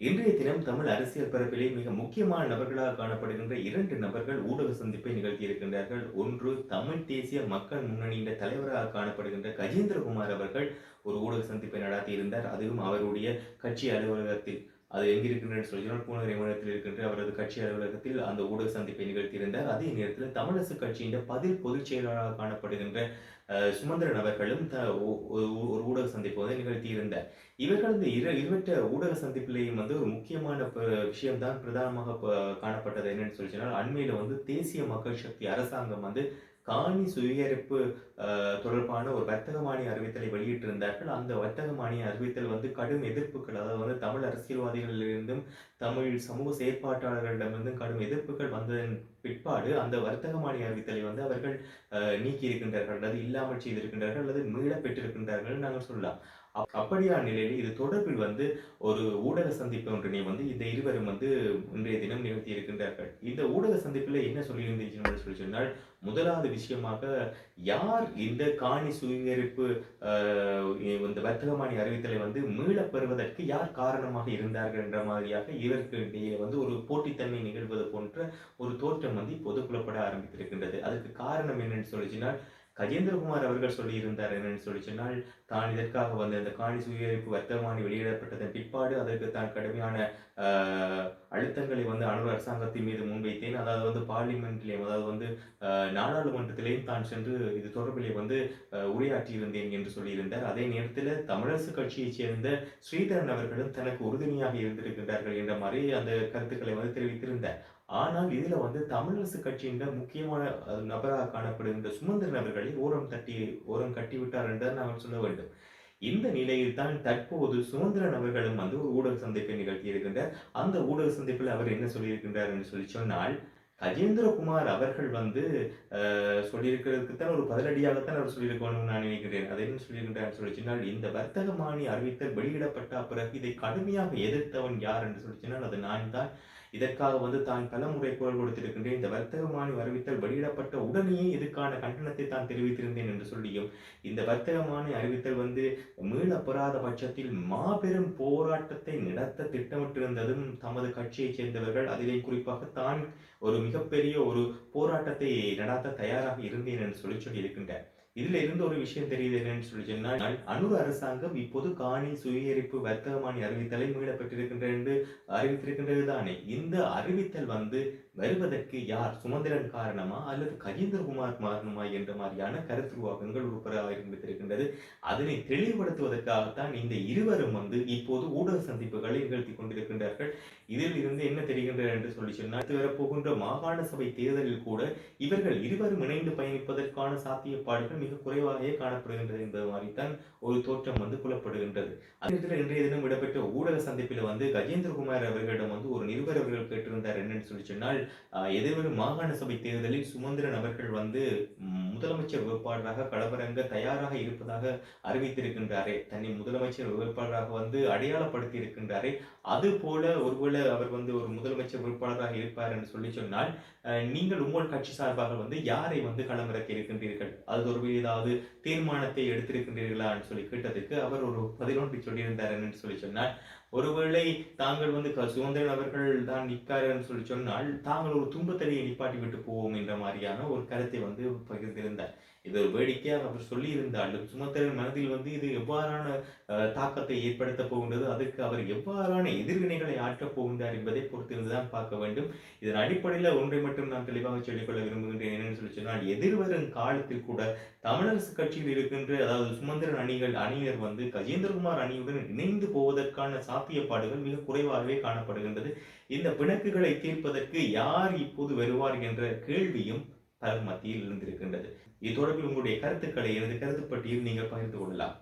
இன்றைய தினம் தமிழ் அரசியல் பரப்பிலே மிக முக்கியமான நபர்களாக காணப்படுகின்ற இரண்டு நபர்கள் ஊடக சந்திப்பை நிகழ்த்தியிருக்கின்றார்கள் ஒன்று தமிழ் தேசிய மக்கள் முன்னணியின் தலைவராக காணப்படுகின்ற கஜேந்திரகுமார் அவர்கள் ஒரு ஊடக சந்திப்பை நடத்தியிருந்தார் அதுவும் அவருடைய கட்சி அலுவலகத்தில் அது எங்கிருக்கின்றன்னு சொல்லினால் பூநகரை மாநிலத்தில் இருக்கின்ற அவரது கட்சி அலுவலகத்தில் அந்த ஊடக சந்திப்பை நிகழ்த்தியிருந்தார் அதே நேரத்தில் தமிழரசு கட்சியின் பதில் பொதுச் செயலாளராக காணப்படுகின்ற சுமந்திரன் அவர்களும் த- ஒரு ஊடக சந்திப்பு வந்து நிகழ்த்தியிருந்தார் இந்த இரு இருவற்ற ஊடக சந்திப்பிலேயும் வந்து ஒரு முக்கியமான ப- விஷயம்தான் பிரதானமாக காணப்பட்டது என்னன்னு சொல்லி சொன்னால் அண்மையில் வந்து தேசிய மக்கள் சக்தி அரசாங்கம் வந்து காணி சுயரிப்பு தொடர்பான ஒரு வர்த்தகமானி அறிவித்தலை வெளியிட்டிருந்தார்கள். அந்த வர்த்தகமானி அறிவித்தல் வந்து கடும் எதிர்ப்புகள் அதாவது வந்து தமிழ் அரசியல்வாதிகளிலிருந்தும் தமிழ் சமூக செயற்பாட்டாளர்களிடமிருந்தும் கடும் எதிர்ப்புகள் வந்ததன் பிற்பாடு அந்த வர்த்தகமானி அறிவித்தலை வந்து அவர்கள் நீக்கி இருக்கின்றார்கள் அல்லது இல்லாமல் செய்திருக்கின்றார்கள். அல்லது மீளப்பெற்றிருக்கின்றார்கள் நாங்கள் சொல்லலாம். அப்படியான நிலையில் இது தொடர்பில் வந்து ஒரு ஊடக சந்திப்பு ஒன்றினை வந்து இந்த இருவரும் வந்து இன்றைய தினம் நிகழ்த்தி இருக்கின்றார்கள். இந்த ஊடக சந்திப்பில் என்ன சொல்லியிருந்தீங்கன்னு சொல்லி சொன்னால் முதலாவது விஷயமாக யார் இந்த காணி சுயரிப்பு இந்த வர்த்தகமானி அறிவித்தலை வந்து மீளப் பெறுவதற்கு யார் காரணமாக இருந்தார்கள் என்ற மாதிரியாக இவருக்கு இடையே வந்து ஒரு போட்டித்தன்மை நிகழ்வது போன்ற ஒரு தோற்றம் வந்து இப்போது புலப்பட ஆரம்பித்திருக்கின்றது. அதுக்கு காரணம் என்னன்னு சொல்லிச்சுன்னா கஜேந்திரகுமார் அவர்கள் சொல்லியிருந்தார் என்னன்னு சொல்லி சொன்னால் தான் இதற்காக வந்த இந்த காணி சுயரிப்பு வர்த்தமானி வெளியிடப்பட்டதன் பிற்பாடு அதற்கு தான் கடுமையான அழுத்தங்களை வந்து அனுர் அரசாங்கத்தின் மீது முன்வைத்தேன். அதாவது வந்து பார்லிமெண்ட்லேயும் அதாவது வந்து நாடாளுமன்றத்திலேயும் தான் சென்று இது தொடர்பிலே வந்து உரையாற்றியிருந்தேன் என்று சொல்லியிருந்தார். அதே நேரத்தில் தமிழரசு கட்சியைச் சேர்ந்த ஸ்ரீதரன் அவர்களும் தனக்கு உறுதுணையாக இருந்திருக்கின்றார்கள் என்ற மாதிரி அந்த கருத்துக்களை வந்து தெரிவித்திருந்தார். ஆனால் இதில் வந்து தமிழரசு கட்சியின் முக்கியமான நபராக காணப்படுகின்ற சுமந்திரன் அவர்களை ஓரம் தட்டி ஓரம் கட்டிவிட்டார் என்று நாங்கள் சொல்ல வேண்டும். இந்த நிலையில் தான் தற்போது சுமந்திரன் அவர்களும் வந்து ஒரு ஊடக சந்திப்பை நிகழ்த்தியிருக்கின்றார் அந்த ஊடக சந்திப்பில் அவர் என்ன சொல்லியிருக்கின்றார் என்று சொல்லி சொன்னால் கஜேந்திரகுமார் அவர்கள் வந்து சொல்லியிருக்கிறதுக்குத்தான் சொல்லியிருக்கிறதுக்கு தான் ஒரு பதிலடியாகத்தான் அவர் சொல்லியிருக்கணும்னு நான் நினைக்கிறேன். அதை என்ன சொல்லியிருக்கின்றார் சொல்லி சொன்னால் இந்த வர்த்தகமானி அறிவித்தல் வெளியிடப்பட்ட பிறகு இதை கடுமையாக எதிர்த்தவன் யார் என்று சொல்லி சொன்னால் அது நான் தான். இதற்காக வந்து தான் பலமுறை குரல் கொடுத்திருக்கின்றேன். இந்த வர்த்தக மானியம் அறிவித்தல் வெளியிடப்பட்ட உடனேயே இதுக்கான கண்டனத்தை தான் தெரிவித்திருந்தேன் என்று சொல்லியும் இந்த வர்த்தக வர்த்தகமானி அறிவித்தல் வந்து மீளப்பெறாத பட்சத்தில் மாபெரும் போராட்டத்தை நடத்த திட்டமிட்டிருந்ததும் தமது கட்சியைச் சேர்ந்தவர்கள். அதிலே குறிப்பாக தான் ஒரு மிகப்பெரிய ஒரு போராட்டத்தை நடாத்த தயாராக இருந்தேன் என்று சொல்லி சொல்லியிருக்கின்றார். இதுல இருந்து ஒரு விஷயம் தெரியுது என்னன்னு சொல்லி சொன்னால் அனுர் அரசாங்கம் இப்போது காணி சுயரிப்பு வர்த்தகமானி அறிவித்தலை மீளப்பட்டிருக்கின்ற என்று அறிவித்திருக்கின்றது தானே. இந்த அறிவித்தல் வந்து வருவதற்கு யார் சுமந்திரன் காரணமா அல்லது கஜேந்திரகுமார் காரணமா என்ற மாதிரியான கருத்துருவாக்கங்கள் உட்பட ஆரம்பித்திருக்கின்றது அதனை தெளிவுபடுத்துவதற்காகத்தான் இந்த இருவரும் வந்து இப்போது ஊடக சந்திப்புகளை நிகழ்த்தி கொண்டிருக்கின்றார்கள். இதில் இருந்து என்ன தெரிகின்றது என்று சொல்லி சொன்னால் வரப்போகின்ற மாகாண சபை தேர்தலில் கூட இவர்கள் இருவரும் இணைந்து பயணிப்பதற்கான சாத்தியப்பாடுகள் மிக குறைவாகவே காணப்படுகின்றது என்பது மாதிரித்தான் ஒரு தோற்றம் வந்து புலப்படுகின்றது. அதே இன்றைய தினம் இடம்பெற்ற ஊடக சந்திப்பில் வந்து கஜேந்திரகுமார் அவர்களிடம் வந்து ஒரு நிருபர் அவர்கள் கேட்டிருந்தார் என்னன்னு சொல்லி சொன்னால் எதிர்வரும் மாகாண சபை தேர்தலில் சுமந்திரன் அவர்கள் வந்து முதலமைச்சர் வேட்பாளராக களமிறங்க தயாராக இருப்பதாக அறிவித்திருக்கின்றாரே. தன்னை முதலமைச்சர் வேட்பாளராக வந்து அடையாளப்படுத்தி இருக்கின்றாரே அது போல ஒருவேளை அவர் வந்து ஒரு முதலமைச்சர் வேட்பாளராக இருப்பார் என்று சொல்லி சொன்னால் நீங்கள் உங்கள் கட்சி சார்பாக வந்து யாரை வந்து களமிறக்க இருக்கின்றீர்கள்? அது ஒரு ஏதாவது தீர்மானத்தை எடுத்திருக்கின்றீர்களான்னு சொல்லி கேட்டதுக்கு அவர் ஒரு பதினொன்று சொல்லியிருந்தார் என்று சொல்லி சொன்னால் ஒருவேளை தாங்கள் வந்து க- சுதந்திரன் அவர்கள் தான் நிற்காருன்னு சொல்லி சொன்னால் தாங்கள் ஒரு துன்பத்தடியை நிப்பாட்டி விட்டு போவோம் என்ற மாதிரியான ஒரு கருத்தை வந்து பகிர்ந்திருந்தார். இது வேடிக்கையாக அவர் சொல்லியிருந்தாலும் சுமந்திரன் மனதில் வந்து இது எவ்வாறான தாக்கத்தை ஏற்படுத்த போகின்றது அதற்கு அவர் எவ்வாறான எதிர்வினைகளை ஆற்றப் போகின்றார் என்பதை பொறுத்திருந்துதான் பார்க்க வேண்டும். இதன் அடிப்படையில் ஒன்றை மட்டும் நான் தெளிவாக சொல்லிக்கொள்ள விரும்புகின்றேன். என்னன்னு சொல்லி சொன்னால் எதிர்வரும் காலத்தில் கூட தமிழரசு கட்சியில் இருக்கின்ற அதாவது சுமந்திரன் அணிகள் அணியர் வந்து கஜேந்திரகுமார் அணியுடன் இணைந்து போவதற்கான சாத்தியப்பாடுகள் மிக குறைவாகவே காணப்படுகின்றது. இந்த பிணக்குகளை தீர்ப்பதற்கு யார் இப்போது வருவார் என்ற கேள்வியும் பலர் மத்தியில் இருந்திருக்கின்றது. இது தொடர்பில் உங்களுடைய கருத்துக்களை எனது கருத்துப்பட்டியில் நீங்கள் பகிர்ந்து கொள்ளலாம்.